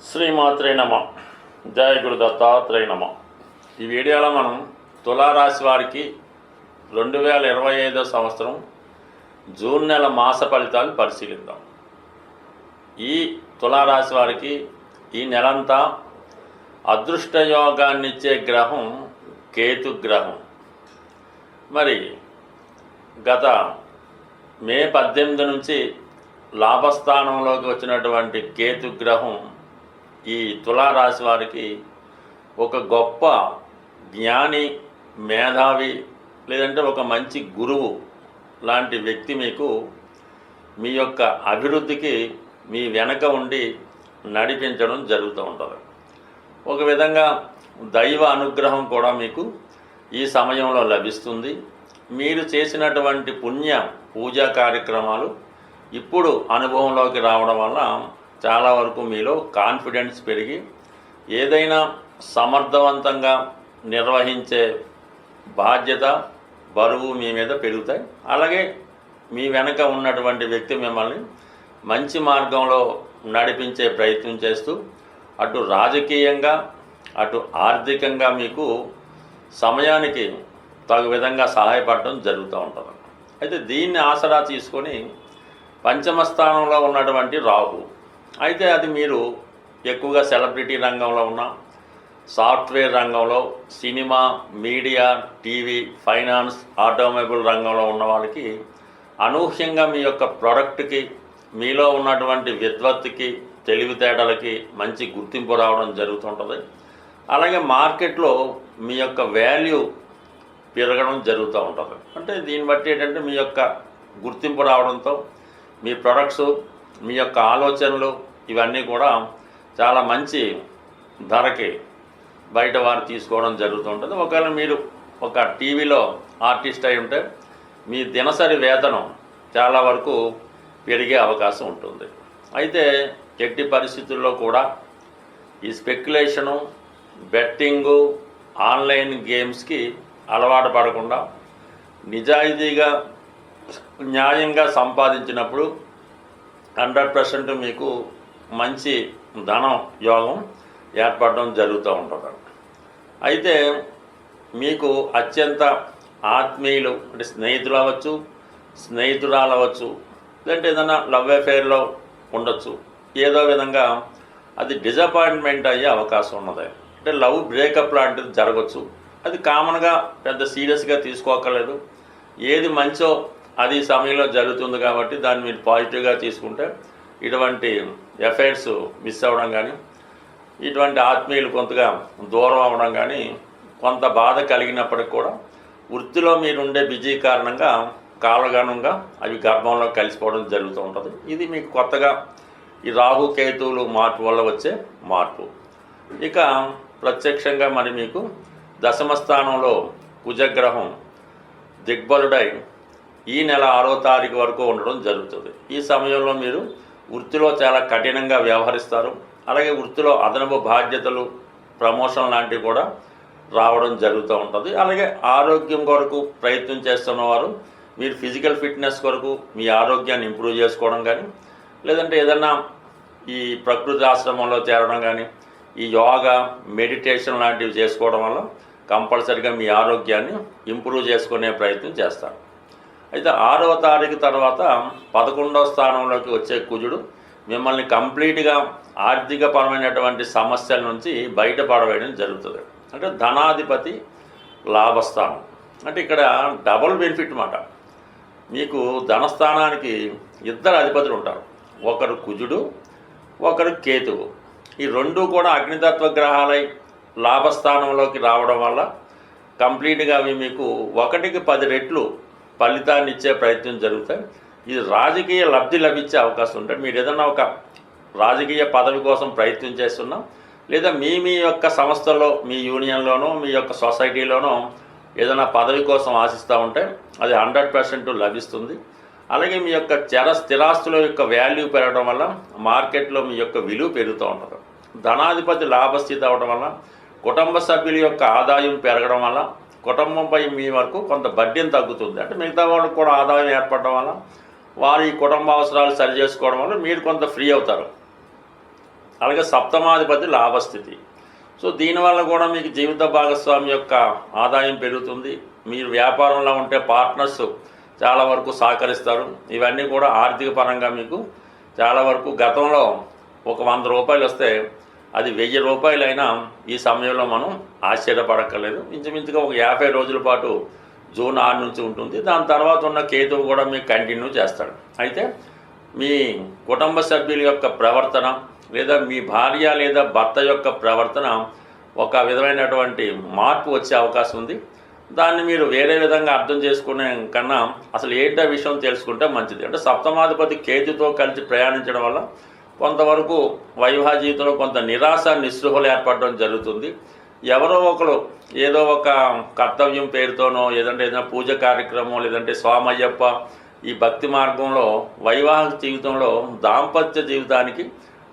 శ్రీమాత్రే నమ. జయ గురు దత్తాత్రేయ నమ. ఈ వీడియోలో మనం తులారాశి వారికి రెండు వేల ఇరవై ఐదో సంవత్సరం జూన్ నెల మాస ఫలితాలు పరిశీలిద్దాం. ఈ తులారాశి వారికి ఈ నెలంతా అదృష్ట యోగాన్నిచ్చే గ్రహం కేతు గ్రహం. మరి గత మే పద్దెనిమిది నుంచి లాభస్థానంలోకి వచ్చినటువంటి కేతు గ్రహం ఈ తులారాశి వారికి ఒక గొప్ప జ్ఞాని మేధావి లేదంటే ఒక మంచి గురువు లాంటి వ్యక్తి మీకు మీ యొక్క అభివృద్ధికి మీ వెనక ఉండి నడిపించడం జరుగుతూ ఉంటుంది. ఒక విధంగా దైవ అనుగ్రహం కూడా మీకు ఈ సమయంలో లభిస్తుంది. మీరు చేసినటువంటి పుణ్య పూజా కార్యక్రమాలు ఇప్పుడు అనుభవంలోకి రావడం వల్ల చాలా వరకు మీలో కాన్ఫిడెన్స్ పెరిగి ఏదైనా సమర్థవంతంగా నిర్వహించే బాధ్యత బరువు మీ మీద పెరుగుతాయి. అలాగే మీ వెనక ఉన్నటువంటి వ్యక్తి మిమ్మల్ని మంచి మార్గంలో నడిపించే ప్రయత్నం చేస్తూ అటు రాజకీయంగా అటు ఆర్థికంగా మీకు సమయానికి తగు విధంగా సహాయపడటం జరుగుతూ ఉంటుంది. అయితే దీన్ని ఆసరా తీసుకొని పంచమ స్థానంలో ఉన్నటువంటి రాహు అయితే అది మీరు ఎక్కువగా సెలబ్రిటీ రంగంలో ఉన్న సాఫ్ట్వేర్ రంగంలో cinema media TV finance automobile రంగంలో ఉన్న వాళ్ళకి అనూహ్యంగా మీ యొక్క ప్రోడక్ట్కి మీలో ఉన్నటువంటి విద్వత్తుకి తెలివితేటలకి మంచి గుర్తింపు రావడం జరుగుతుంటుంది. అలాగే మార్కెట్లో మీ యొక్క వాల్యూ పెరగడం జరుగుతూ ఉంటుంది. అంటే దీన్ని బట్టి ఏంటంటే మీ యొక్క గుర్తింపు రావడంతో మీ ప్రొడక్ట్స్ మీ యొక్క ఆలోచనలు ఇవన్నీ కూడా చాలా మంచి ధరకి బయట వారు తీసుకోవడం జరుగుతుంటుంది ఒకవేళ మీరు ఒక టీవీలో ఆర్టిస్ట్ అయి ఉంటే మీ దినసరి వేతనం చాలా వరకు పెరిగే అవకాశం ఉంటుంది. అయితే ఎట్టి పరిస్థితుల్లో కూడా ఈ స్పెక్యులేషను బెట్టింగు ఆన్లైన్ గేమ్స్కి అలవాటు పడకుండా నిజాయితీగా న్యాయంగా సంపాదించినప్పుడు హండ్రెడ్ పర్సెంట్ మీకు మంచి ధనం యోగం ఏర్పడడం జరుగుతూ ఉంటుంది. అయితే మీకు అత్యంత ఆత్మీయులు అంటే స్నేహితులు అవ్వచ్చు స్నేహితురాలు అవ్వచ్చు లేదంటే ఏదైనా లవ్ అఫేర్లో ఉండొచ్చు. ఏదో విధంగా అది డిసప్పాయింట్మెంట్ అయ్యే అవకాశం ఉన్నది. అంటే లవ్ బ్రేకప్ లాంటిది జరగచ్చు. అది కామన్గా పెద్ద సీరియస్గా తీసుకోకలేదు ఏది మంచో అది సమయంలో జరుగుతుంది కాబట్టి దాన్ని మీరు పాజిటివ్గా తీసుకుంటే ఇటువంటి ఎఫైర్స్ మిస్ అవ్వడం కానీ ఇటువంటి ఆత్మీయులు కొంతగా దూరం అవ్వడం కానీ కొంత బాధ కలిగినప్పటికి కూడా వృత్తిలో మీరుండే బిజీ కారణంగా కాలగణంగా అవి గర్భంలో కలిసిపోవడం జరుగుతూ ఉంటుంది. ఇది మీకు కొత్తగా ఈ రాహు కేతువులు మార్పు వల్ల వచ్చే మార్పు. ఇక ప్రత్యక్షంగా మరి మీకు దశమ స్థానంలో కుజగ్రహం దిగ్బలుడై ఈ నెల ఆరో తారీఖు వరకు ఉండడం జరుగుతుంది. ఈ సమయంలో మీరు వృత్తిలో చాలా కఠినంగా వ్యవహరిస్తారు. అలాగే వృత్తిలో అదనపు బాధ్యతలు ప్రమోషన్ లాంటివి కూడా రావడం జరుగుతూ ఉంటుంది. అలాగే ఆరోగ్యం కొరకు ప్రయత్నం చేస్తున్న వారు మీరు ఫిజికల్ ఫిట్నెస్ కొరకు మీ ఆరోగ్యాన్ని ఇంప్రూవ్ చేసుకోవడం కానీ లేదంటే ఏదన్నా ఈ ప్రకృతి ఆశ్రమంలో చేరడం కానీ ఈ యోగా మెడిటేషన్ లాంటివి చేసుకోవడం వల్ల కంపల్సరిగా మీ ఆరోగ్యాన్ని ఇంప్రూవ్ చేసుకునే ప్రయత్నం చేస్తారు. అయితే ఆరవ తారీఖు తర్వాత పదకొండవ స్థానంలోకి వచ్చే కుజుడు మిమ్మల్ని కంప్లీట్గా ఆర్థికపరమైనటువంటి సమస్యల నుంచి బయటపడవేయడం జరుగుతుంది. అంటే ధనాధిపతి లాభస్థానం. అంటే ఇక్కడ డబుల్ బెనిఫిట్ అన్నమాట మీకు ధనస్థానానికి ఇద్దరు అధిపతులు ఉంటారు. ఒకరు కుజుడు ఒకరు కేతువు. ఈ రెండు కూడా అగ్నితత్వ గ్రహాలై లాభస్థానంలోకి రావడం వల్ల కంప్లీట్గా అవి మీకు ఒకటికి పది రెట్లు ఫలితాన్ని ఇచ్చే ప్రయత్నం జరుగుతాయి. ఇది రాజకీయ లబ్ధి లభించే అవకాశం ఉంటుంది. మీరు ఏదైనా ఒక రాజకీయ పదవి కోసం ప్రయత్నం చేస్తున్నాం లేదా మీ మీ యొక్క సంస్థలో మీ యూనియన్లోనో మీ యొక్క సొసైటీలోనో ఏదైనా పదవి కోసం ఆశిస్తూ ఉంటే అది హండ్రెడ్ పర్సెంట్ లభిస్తుంది. అలాగే మీ యొక్క చర స్థిరాస్తుల యొక్క వాల్యూ పెరగడం వల్ల మార్కెట్లో మీ యొక్క విలువ పెరుగుతూ ఉంటుంది. ధనాధిపతి లాభస్థితి అవడం వల్ల కుటుంబ సభ్యుల యొక్క ఆదాయం పెరగడం వల్ల కుటుంబంపై మీ వరకు కొంత బడ్డీని తగ్గుతుంది. అంటే మిగతా వాళ్ళకి కూడా ఆదాయం ఏర్పడడం వల్ల వారి కుటుంబ అవసరాలు సరి చేసుకోవడం వల్ల మీరు కొంత ఫ్రీ అవుతారు. అలాగే సప్తమాధిపతి లాభస్థితి. సో దీనివల్ల కూడా మీకు జీవిత భాగస్వామి యొక్క ఆదాయం పెరుగుతుంది. మీరు వ్యాపారంలో ఉంటే పార్ట్నర్స్ చాలా వరకు సహకరిస్తారు. ఇవన్నీ కూడా ఆర్థిక పరంగా మీకు చాలా వరకు గతంలో ఒక వంద రూపాయలు వస్తే అది వెయ్యి రూపాయలైనా ఈ సమయంలో మనం ఆశ్చర్యపడక్కర్లేదు. ఇంచుమించుగా ఒక యాభై రోజుల పాటు జూన్ ఆరు నుంచి ఉంటుంది. దాని తర్వాత ఉన్న కేతువు కూడా మీకు కంటిన్యూ చేస్తాడు. అయితే మీ కుటుంబ సభ్యుల యొక్క ప్రవర్తన లేదా మీ భార్య లేదా భర్త యొక్క ప్రవర్తన ఒక విధమైనటువంటి మార్పు వచ్చే అవకాశం ఉంది. దాన్ని మీరు వేరే విధంగా అర్థం చేసుకునే కన్నా అసలు ఏంటో విషయం తెలుసుకుంటే మంచిది. అంటే సప్తమాధిపతి కేతుతో కలిసి ప్రయాణించడం వల్ల కొంతవరకు వైవాహ జీవితంలో కొంత నిరాశ నిస్పృహలు ఏర్పడడం జరుగుతుంది. ఎవరో ఒకరు ఏదో ఒక కర్తవ్యం పేరుతోనో ఏదంటే ఏదైనా పూజ కార్యక్రమం లేదంటే స్వామయ్యప్ప ఈ భక్తి మార్గంలో వైవాహిక జీవితంలో దాంపత్య జీవితానికి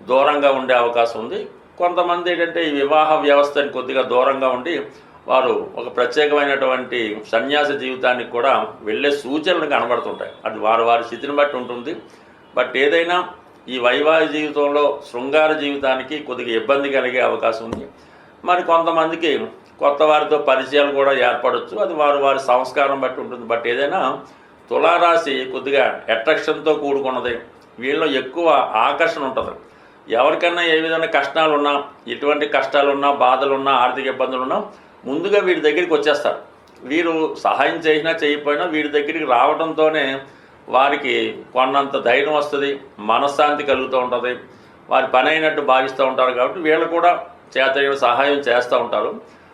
దూరంగా ఉండే అవకాశం ఉంది. కొంతమంది ఏంటంటే ఈ వివాహ వ్యవస్థని కొద్దిగా దూరంగా ఉండి వారు ఒక ప్రత్యేకమైనటువంటి సన్యాస జీవితానికి కూడా వెళ్ళే సూచనలు కనబడుతుంటాయి. అది వారి వారి స్థితిని బట్టి ఉంటుంది. బట్ ఏదైనా ఈ వైవాహిక జీవితంలో శృంగార జీవితానికి కొద్దిగా ఇబ్బంది కలిగే అవకాశం ఉంది. మరి కొంతమందికి కొత్త వారితో పరిచయాలు కూడా ఏర్పడవచ్చు అది వారు వారి సంస్కారం బట్టి ఉంటుంది. బట్ ఏదైనా తులారాశి కొద్దిగా అట్రాక్షన్తో కూడుకున్నది. వీళ్ళలో ఎక్కువ ఆకర్షణ ఉంటుంది. ఎవరికైనా ఏ విధమైన కష్టాలు ఉన్నా ఎటువంటి కష్టాలు ఉన్నా బాధలు ఉన్నా ఆర్థిక ఇబ్బందులు ఉన్నా ముందుగా వీడి దగ్గరికి వచ్చేస్తారు. వీరు సహాయం చేసినా చేయకపోయినా వీడి దగ్గరికి రావడంతోనే వారికి కొన్నంత ధైర్యం వస్తుంది మనశ్శాంతి కలుగుతూ ఉంటుంది వారి పని అయినట్టు భావిస్తూ ఉంటారు కాబట్టి వీళ్ళు కూడా చేతయ్య సహాయం చేస్తూ ఉంటారు.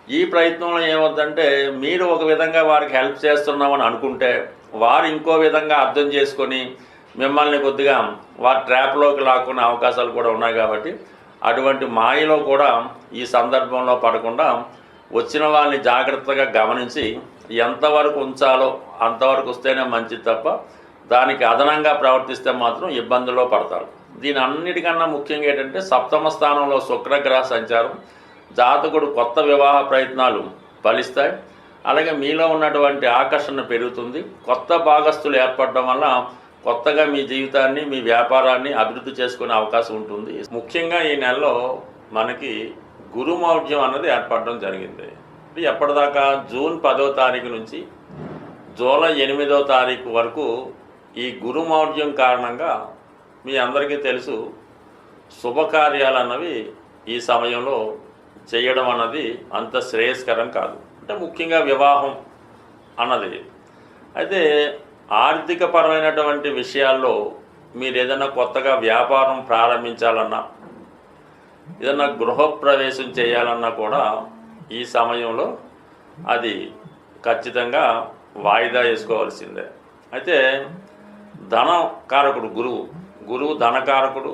ఈ ప్రయత్నంలో ఏమవుతుందంటే మీరు ఒక విధంగా వారికి హెల్ప్ చేస్తున్నామని అనుకుంటే వారు ఇంకో విధంగా అర్థం చేసుకొని మిమ్మల్ని కొద్దిగా వారి ట్రాప్లోకి లాక్కునే అవకాశాలు కూడా ఉన్నాయి కాబట్టి అటువంటి మాయలో కూడా ఈ సందర్భంలో పడకుండా వచ్చిన వాళ్ళని జాగ్రత్తగా గమనించి ఎంతవరకు ఉంచాలో అంతవరకు వస్తేనే మంచిది తప్ప దానికి అదనంగా ప్రవర్తిస్తే మాత్రం ఇబ్బందుల్లో పడతారు. దీని అన్నిటికన్నా ముఖ్యంగా ఏంటంటే సప్తమ స్థానంలో శుక్రగ్రహ సంచారం జాతకుడు కొత్త వివాహ ప్రయత్నాలు ఫలిస్తాయి. అలాగే మీలో ఉన్నటువంటి ఆకర్షణ పెరుగుతుంది. కొత్త భాగస్తులు ఏర్పడడం వల్ల కొత్తగా మీ జీవితాన్ని మీ వ్యాపారాన్ని అభివృద్ధి చేసుకునే అవకాశం ఉంటుంది. ముఖ్యంగా ఈ నెలలో మనకి గురుమౌఢ్యం అన్నది ఏర్పడడం జరిగింది. ఎప్పటిదాకా జూన్ పదో తారీఖు నుంచి జూలై ఎనిమిదో తారీఖు వరకు ఈ గురుమౌర్యం కారణంగా మీ అందరికీ తెలుసు శుభకార్యాలు అన్నవి ఈ సమయంలో చేయడం అన్నది అంత శ్రేయస్కరం కాదు. అంటే ముఖ్యంగా వివాహం అన్నది. అయితే ఆర్థిక పరమైనటువంటి విషయాల్లో మీరు ఏదైనా కొత్తగా వ్యాపారం ప్రారంభించాలన్నా ఏదైనా గృహప్రవేశం చేయాలన్నా కూడా ఈ సమయంలో అది ఖచ్చితంగా వాయిదా వేసుకోవాల్సిందే. అయితే ధన కారకుడు గురువు. గురువు ధనకారకుడు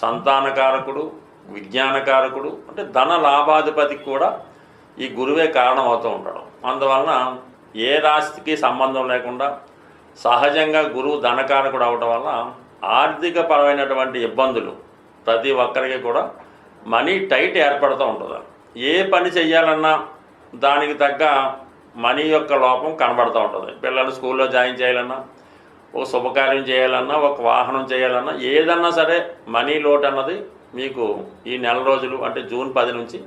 సంతానకారకుడు విజ్ఞానకారకుడు అంటే ధన లాభాధిపతికి కూడా ఈ గురువే కారణం అవుతూ ఉంటాడు అందువలన ఏ రాశికి సంబంధం లేకుండా సహజంగా గురువు ధనకారకుడు అవటం వల్ల ఆర్థిక పరమైనటువంటి ఇబ్బందులు ప్రతి ఒక్కరికి కూడా మనీ టైట్ ఏర్పడుతూ ఉంటుంది. ఏ పని చేయాలన్నా దానికి తగ్గ మనీ యొక్క లోపం కనబడుతూ ఉంటుంది. పిల్లలు స్కూల్లో జాయిన్ చేయాలన్నా ఒక శుభకార్యం చేయాలన్నా ఒక వాహనం చేయాలన్నా ఏదన్నా సరే మనీ లోట్ అన్నది మీకు ఈ నెల రోజులు అంటే జూన్ పది నుంచి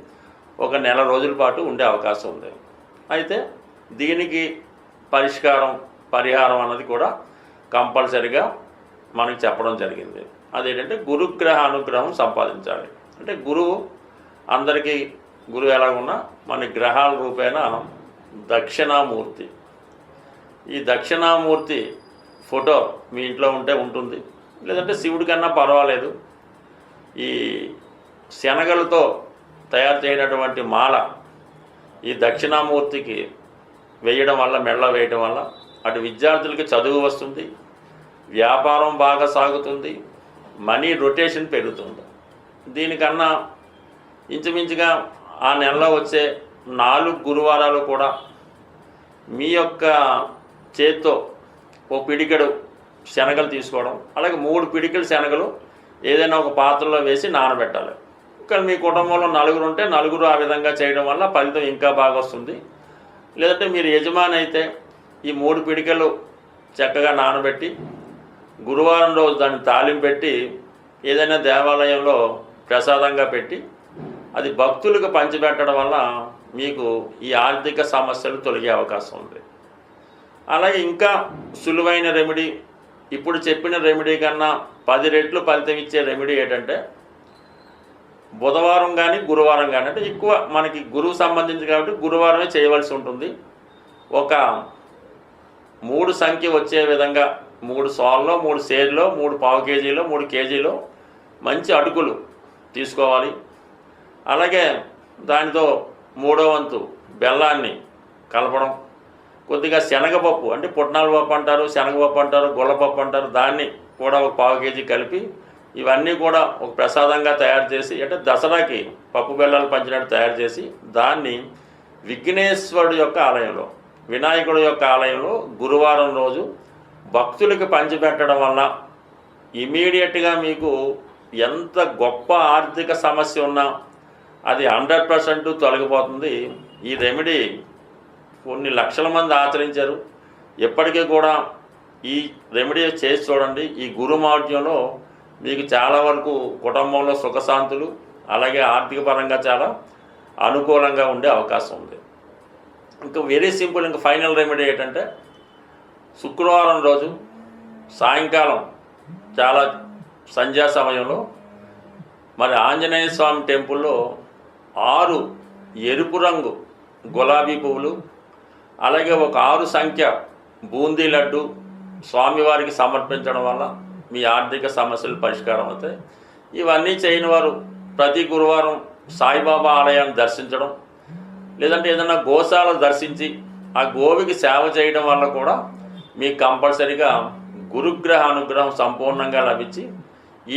ఒక నెల రోజుల పాటు ఉండే అవకాశం ఉంది. అయితే దీనికి పరిష్కారం పరిహారం అన్నది కూడా కంపల్సరిగా మనకి చెప్పడం జరిగింది. అదేంటంటే గురుగ్రహ అనుగ్రహం సంపాదించాలి. అంటే గురువు అందరికీ గురువు ఎలాగున్నా మన గ్రహాల రూపేణ దక్షిణామూర్తి. ఈ దక్షిణామూర్తి ఫోటో మీ ఇంట్లో ఉంటే ఉంటుంది. లేదంటే శివుడి కన్నా పర్వాలేదు. ఈ శనగలతో తయారు చేయనటువంటి మాల ఈ దక్షిణామూర్తికి వేయడం వల్ల మెళ్ళ వేయడం వల్ల అటు విద్యార్థులకి చదువు వస్తుంది వ్యాపారం బాగా సాగుతుంది మనీ రొటేషన్ పెరుగుతుంది. దీనికన్నా ఇంచుమించుగా ఆ నెలలో వచ్చే నాలుగు గురువారాలు కూడా మీ యొక్క చేత్తో ఓ పిడికెడు శనగలు తీసుకోవడం అలాగే మూడు పిడికెడు శనగలు ఏదైనా ఒక పాత్రలో వేసి నానబెట్టాలి. కానీ మీ కుటుంబంలో నలుగురు ఉంటే నలుగురు ఆ విధంగా చేయడం వల్ల ఫలితం ఇంకా బాగా వస్తుంది. లేదంటే మీరు యజమాని అయితే ఈ మూడు పిడికలు చక్కగా నానబెట్టి గురువారం రోజు దాన్ని తాలింపు పెట్టి ఏదైనా దేవాలయంలో ప్రసాదంగా పెట్టి అది భక్తులకు పంచిపెట్టడం వల్ల మీకు ఈ ఆర్థిక సమస్యలు తొలగే అవకాశం ఉంది. అలాగే ఇంకా సులువైన రెమెడీ. ఇప్పుడు చెప్పిన రెమెడీ కన్నా పది రెట్లు ఫలితం ఇచ్చే రెమెడీ ఏంటంటే బుధవారం కానీ గురువారం కానీ అంటే ఎక్కువ మనకి గురువు సంబంధించి కాబట్టి గురువారమే చేయవలసి ఉంటుంది. ఒక మూడు సంఖ్య వచ్చే విధంగా మూడు సోల్లో మూడు సేర్లో మూడు పావు కేజీలో మూడు కేజీలో మంచి అటుకులు తీసుకోవాలి. అలాగే దానితో మూడో వంతు బెల్లాన్ని కలపడం. కొద్దిగా శనగపప్పు అంటే పుట్నాల పప్పు అంటారు శనగపప్పు అంటారు గుల్లపప్పు అంటారు దాన్ని కూడా ఒక పావు కేజీ కలిపి ఇవన్నీ కూడా ఒక ప్రసాదంగా తయారు చేసి అంటే దసరాకి పప్పు బెల్లాలు పంచినట్టు తయారు చేసి దాన్ని విఘ్నేశ్వరుడు యొక్క ఆలయంలో వినాయకుడు యొక్క ఆలయంలో గురువారం రోజు భక్తులకి పంచిపెట్టడం వల్ల ఇమీడియట్గా మీకు ఎంత గొప్ప ఆర్థిక సమస్య ఉన్నా అది హండ్రెడ్ పర్సెంట్ తొలగిపోతుంది. ఈ రెమెడీ కొన్ని లక్షల మంది ఆచరించారు. ఎప్పటికీ కూడా ఈ రెమెడీ చేసి చూడండి. ఈ గురుమార్గ్యంలో మీకు చాలా వరకు కుటుంబంలో సుఖశాంతులు అలాగే ఆర్థిక పరంగా చాలా అనుకూలంగా ఉండే అవకాశం ఉంది. ఇంకా వెరీ సింపుల్ ఇంకా ఫైనల్ రెమెడీ ఏంటంటే శుక్రవారం రోజు సాయంకాలం చాలా సంధ్యా సమయంలో మరి ఆంజనేయ స్వామి టెంపుల్లో ఆరు ఎరుపు రంగు గులాబీ పువ్వులు అలాగే ఒక ఆరు సంఖ్య బూందీ లడ్డు స్వామివారికి సమర్పించడం వల్ల మీ ఆర్థిక సమస్యలు పరిష్కారం అవుతాయి. ఇవన్నీ చేయని వారు ప్రతి గురువారం సాయిబాబా ఆలయాన్ని దర్శించడం లేదంటే ఏదైనా గోశాల దర్శించి ఆ గోవికి సేవ చేయడం వల్ల కూడా మీకు కంపల్సరిగా గురుగ్రహ అనుగ్రహం సంపూర్ణంగా లభించి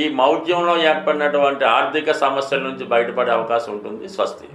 ఈ మౌఢ్యంలో ఏర్పడినటువంటి ఆర్థిక సమస్యల నుంచి బయటపడే అవకాశం ఉంటుంది. స్వస్తి.